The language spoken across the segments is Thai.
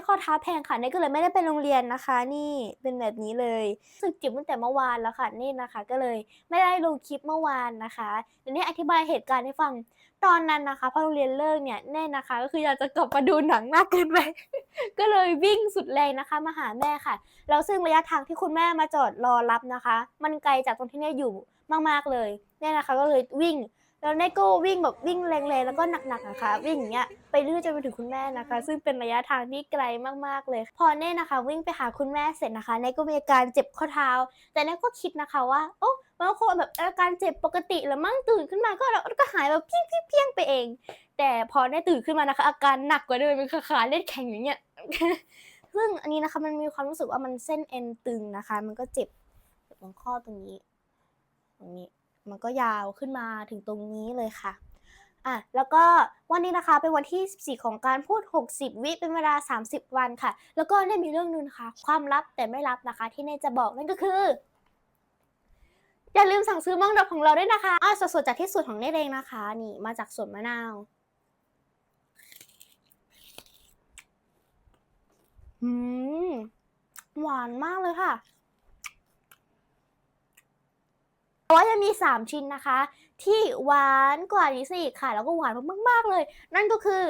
ในข้อเท้าแพงค่ะเนยก็เลยไม่ได้ไปโรงเรียนนะคะ นี่เป็นแบบนี้เลยสึกเจ็บตั้งแต่เมื่อวานแล้วค่ะนี่นะคะ ก็เลยไม่ได้ลงคลิปเมื่อวานนะคะเดี๋ยวนี้อธิบายเหตุการณ์ให้ฟังตอนนั้นนะคะพอโรงเรียนเลิกเนี่ยแน่นะคะ ก็คืออยากจะกลับมาดูหนังมากเกินไปก็เลยวิ่งสุดแรงนะคะมาหาแม่ค่ะแล้วซึ่งระยะทางที่คุณแม่มาจอดรอรับนะคะ มันไกลจากตรงที่เนี่ยอยู่มากๆเลยเน่นะคะ ก็เลยวิ่ง แล้วเนยก็วิ่งแบบวิ่งแรงๆแล้วก็หนักๆนะคะ วิ่งอย่างเงี้ยไปเรื่อยจนไปถึงคุณแม่นะคะ ซึ่งเป็นระยะทางที่ไกลมากๆเลย พอเน่นะคะ วิ่งไปหาคุณแม่เสร็จนะคะเน่ก็มีอาการเจ็บข้อเท้า แต่เน่ก็คิดนะคะว่าโอ้มันก็คงแบบอาการเจ็บปกติแล้วมั่งตื่นขึ้นมาก็แล้วก็หายแบบเพี้ยงเพี้ยงเพียงไปเอง แต่พอเน่ตื่นขึ้นมานะคะ อาการหนักกว่าเดิมเป็นขาเล่นแข็งอย่างเงี้ยซึ่งอันนี้นะคะมันมีความรู้สึกว่ามันเส้นเอ็นตึงนะคะ มันก็เจ็บตรงข้อตรงนี้ตรงนี้ มันก็ยาวขึ้นมาถึงตรงนี้เลยค่ะอะแล้วก็วันนี้นะคะเป็นวันที่ 14 ของการพูด 60 วิเป็นเวลา 30 วันค่ะ แล้วก็ได้มีเรื่องนึงนะคะ ความลับแต่ไม่ลับนะคะ ที่เนจะบอกนั่นก็คือ อย่าลืมสั่งซื้อมังดอกของเราด้วยนะคะอะสดๆจากที่สวนของเนเองนะคะ นี่มาจากสวนมะนาวอืมหวานมากเลยค่ะ แต่ว่ายังมี 3 ชิ้นนะคะ ที่หวานกว่านี้ซะอีกค่ะ แล้วก็หวานมากๆเลย นั่นก็คือ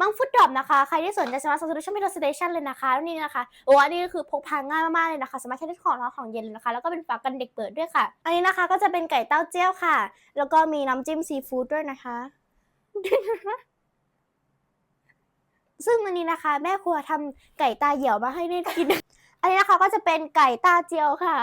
มังฟุตดรอปนะคะ ใครที่สนใจสามารถสั่งซื้อได้ช่องมิโดสเตชันเลยนะคะแล้วนี่นะคะ โอ้อันนี้ก็คือพกพาง่ายมากๆเลยนะคะ สามารถใช้ได้ของร้อนของเย็นเลยนะคะ แล้วก็เป็นฝากันเด็กเปิดด้วยค่ะ อันนี้นะคะก็จะเป็นไก่เต้าเจี้ยวค่ะ แล้วก็มีน้ำจิ้มซีฟู้ดด้วยนะคะ ซึ่งวันนี้นะคะ แม่ครัวทำไก่ตาเหี่ยวมาให้ได้กิน อันนี้นะคะก็จะเป็นไก่ตาเจียวค่ะ